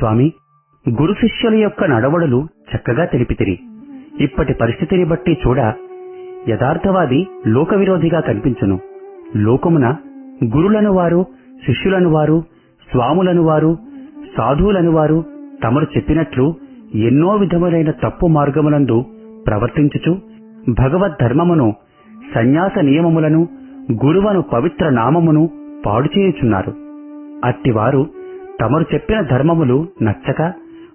స్వామి గురు శిష్యుల యొక్క నడవడులు చక్కగా తెలిపితిరి. ఇప్పటి పరిస్థితిని బట్టి చూడ యథార్థవాది లోక విరోధిగా కనిపించును. లోకమున గురులను వారు శిష్యులను వారు స్వాములను వారు సాధువులను వారు తమరు చెప్పినట్లు ఎన్నో విధములైన తప్పు మార్గములందు ప్రవర్తించుచు భగవద్ధర్మమును సన్యాస నియమములను గురువను పవిత్ర నామమును పాడు చేయుచున్నారు అట్టివారు తమరు చెప్పిన ధర్మములు నచ్చక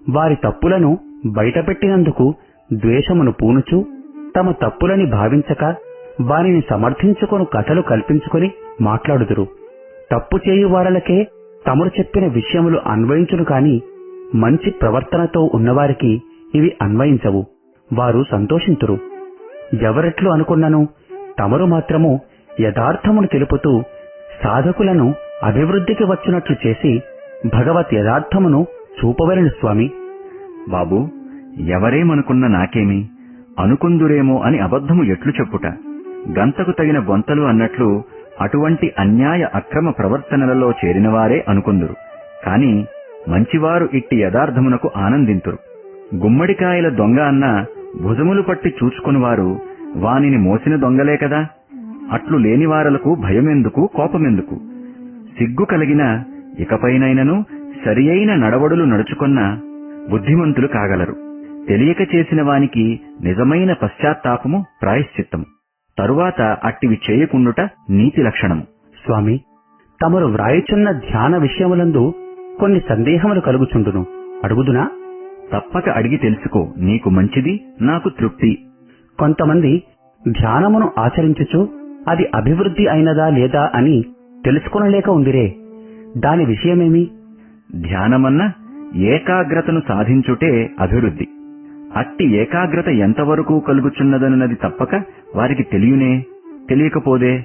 వారి తప్పులను బయటపెట్టినందుకు ద్వేషమును పూనుచు తమ తప్పులని భావించక వారిని సమర్థించుకొను కథలు కల్పించుకొని మాట్లాడుదురు. తప్పు చేయు వారలకే తమరు చెప్పిన విషయములు అన్వయించును కాని మంచి ప్రవర్తనతో ఉన్నవారికి ఇవి అన్వయించవు. వారు సంతోషింతురు. ఎవరెట్లు అనుకున్నను తమరు మాత్రము యథార్థమును తెలుపుతూ సాధకులను అభివృద్ధికి వచ్చినట్లు చేసి భగవత్ యథార్థమును చూపవలను స్వామి. బాబూ ఎవరేమనుకున్న నాకేమి? అనుకుందురేమో అని అబద్ధము ఎట్లు చెప్పుట? గంతకు తగిన గొంతలు అన్నట్లు అటువంటి అన్యాయ అక్రమ ప్రవర్తనలలో చేరినవారే అనుకుందురు. కాని మంచివారు ఇట్టి యథార్థమునకు ఆనందింతురు. గుమ్మడికాయల దొంగ అన్న భుజములు పట్టి చూచుకునివారు వానిని మోసిన దొంగలే కదా? అట్లు లేనివారలకు భయమెందుకు కోపమెందుకు? సిగ్గు కలిగిన ఇకపైనైనను సరియైన నడవడులు నడుచుకున్న బుద్ధిమంతులు కాగలరు. తెలియక చేసిన వానికి నిజమైన పశ్చాత్తాపము ప్రాయశ్చిత్తము. తరువాత అట్టివి చేయకుండుట నీతి లక్షణము. స్వామి తమరు వ్రాయుచున్న ధ్యాన విషయములందు కొన్ని సందేహములు కలుగుచుండును. అడుగుదునా? తప్పక అడిగి తెలుసుకో నీకు మంచిది నాకు తృప్తి. కొంతమంది ధ్యానమును ఆచరించుచు అది అభివృద్ధి అయినదా లేదా అని తెలుసుకొనలేక ఉందిరే. దాని విషయమేమి? ధ్యానమన్న ఏకాగ్రతను సాధించుటే అభివృద్ధి. అట్టి ఏకాగ్రత ఎంతవరకు కలుగుచున్నదన్నది తప్పక వారికి తెలియనే తెలియకపోదే?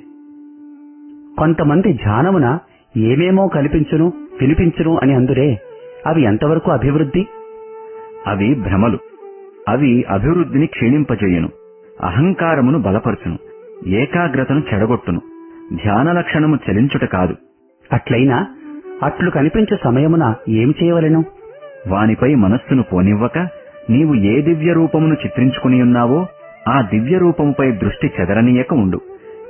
కొంతమంది ధ్యానమున ఏమేమో కల్పించును పిలిపించును అని అందురే అవి ఎంతవరకు అభివృద్ధి? అవి భ్రమలు. అవి అభివృద్ధిని క్షీణింపజేయును. అహంకారమును బలపరచును. ఏకాగ్రతను చెడగొట్టును. ధ్యాన లక్షణము చలించుట కాదు. అట్లయినా అట్లు కనిపించు సమయమున ఏమి చేయవలెను? వానిపై మనస్సును పోనివ్వక నీవు ఏ దివ్య రూపమును చిత్రించుకుని ఉన్నావో ఆ దివ్య రూపముపై దృష్టి చెదరనీయక ఉండు.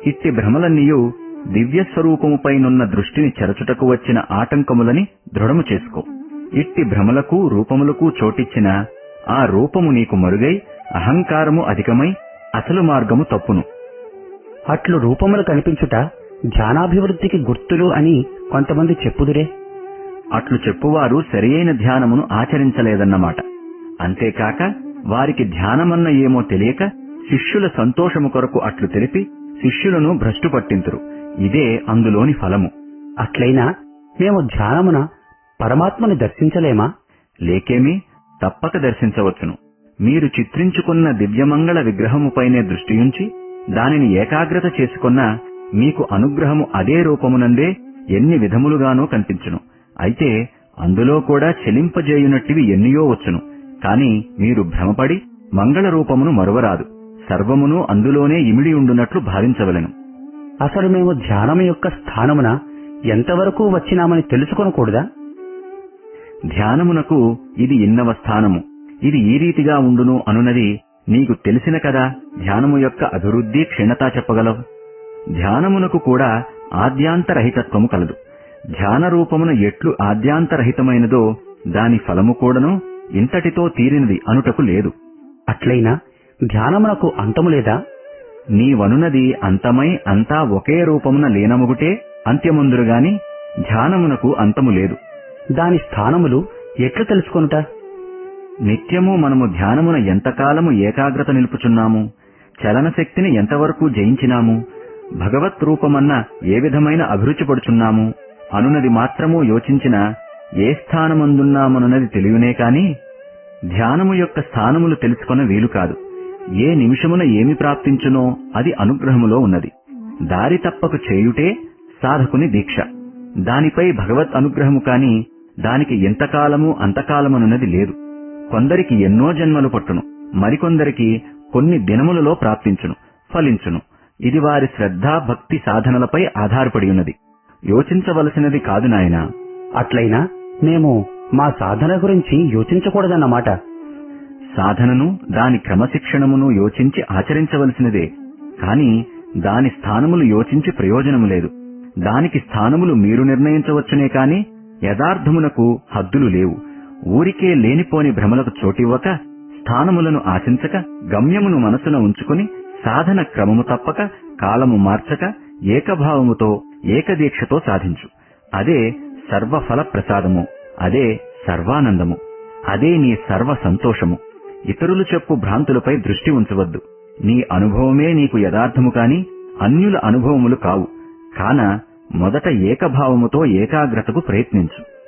ఇట్టి భ్రమలన్నీయు దివ్య స్వరూపముపైనున్న దృష్టిని చెరచుటకు వచ్చిన ఆటంకములని దృఢము చేసుకో. ఇట్టి భ్రమలకు రూపములకు చోటిచ్చిన ఆ రూపము నీకు మరుగై అహంకారము అధికమై అసలు మార్గము తప్పును. అట్లు రూపములు కనిపించుట ధ్యానాభివృద్ధికి గుర్తులు అని కొంతమంది చెప్పుదురే. అట్లు చెప్పువారు సరియైన ధ్యానమును ఆచరించలేదన్నమాట. అంతేకాక వారికి ధ్యానమన్న ఏమో తెలియక శిష్యుల సంతోషము కొరకు అట్లు తెలిపి శిష్యులను భ్రష్టు పట్టింతురు. ఇదే అందులోని ఫలము. అట్లయినా మేము ధ్యానమున పరమాత్మని దర్శించలేమా? లేకేమి తప్పక దర్శించవచ్చును. మీరు చిత్రించుకున్న దివ్యమంగళ విగ్రహముపైనే దృష్టియుంచి దానిని ఏకాగ్రత చేసుకున్న మీకు అనుగ్రహము అదే రూపమునందే ఎన్ని విధములుగానో కనిపించును. అయితే అందులో కూడా చెలింపజేయునట్టివి ఎన్నియో వచ్చును. కాని మీరు భ్రమపడి మంగళ రూపమును మరువరాదు. సర్వమును అందులోనే ఇమిడి ఉండునట్లు భావించవలెను. అసలు మేము ధ్యానము యొక్క స్థానమున ఎంతవరకు వచ్చినామని తెలుసుకొనకూడదా? ధ్యానమునకు ఇది ఇన్నవ స్థానము. ఇది ఈ రీతిగా ఉండును అనునది నీకు తెలిసిన కదా ధ్యానము యొక్క అభివృద్ధి క్షీణత చెప్పగలవు. ధ్యానమునకు కూడా ఆద్యాంతరహితత్వము కలదు. ధ్యాన రూపమున ఎట్లు ఆద్యాంతరహితమైనదో దాని ఫలము కూడాను ఇంతటితో తీరినది అనుటకు లేదు. అట్లయినా ధ్యానమునకు అంతము లేదా? నీవనునది అంతమై అంతా ఒకే రూపమున లీనముగుటే అంత్యముందురుగాని ధ్యానమునకు అంతము లేదు. దాని స్థానములు ఎట్లు తెలుసుకొనుట? నిత్యము మనము ధ్యానమున ఎంతకాలము ఏకాగ్రత నిలుపుచున్నాము? చలన శక్తిని ఎంతవరకు జయించినాము? భగవత్ రూపమన్న ఏ విధమైన అభిరుచి పడుచున్నాము? అనునది మాత్రము యోచించిన ఏ స్థానమందున్నామనున్నది తెలియనే కాని ధ్యానము యొక్క స్థానములు తెలుసుకొన వీలు కాదు. ఏ నిమిషమున ఏమి ప్రాప్తించునో అది అనుగ్రహములో ఉన్నది. దారి తప్పకు చేయుటే సాధకుని దీక్ష. దానిపై భగవత్ అనుగ్రహము కాని దానికి ఎంతకాలము అంతకాలమనున్నది లేదు. కొందరికి ఎన్నో జన్మలు పట్టును. మరికొందరికి కొన్ని దినములలో ప్రాప్తించును ఫలించును. ఇది వారి శ్రద్ధా భక్తి సాధనలపై ఆధారపడి ఉన్నది. యోచించవలసినది కాదు నాయనా. అట్లయినా మేము మా సాధన గురించి యోచించకూడదన్నమాట. సాధనను దాని క్రమశిక్షణమును యోచించి ఆచరించవలసినదే. కాని దాని స్థానములు యోచించి ప్రయోజనము లేదు. దానికి స్థానములు మీరు నిర్ణయించవచ్చునే కాని యథార్థమునకు హద్దులు లేవు. ఊరికే లేనిపోని భ్రమలకు చోటివ్వక స్థానములను ఆశించక గమ్యమును మనసున ఉంచుకుని సాధన క్రమము తప్పక కాలము మార్చక ఏకభావముతో ఏకదీక్షతో సాధించు. అదే సర్వఫల ప్రసాదము అదే సర్వానందము అదే నీ సర్వ సంతోషము ఇతరులు చెప్పు భ్రాంతులపై దృష్టి ఉంచవద్దు. నీ అనుభవమే నీకు యథార్థము కాని అన్యుల అనుభవములు కావు. కాన మొదట ఏకభావముతో ఏకాగ్రతకు ప్రయత్నించు.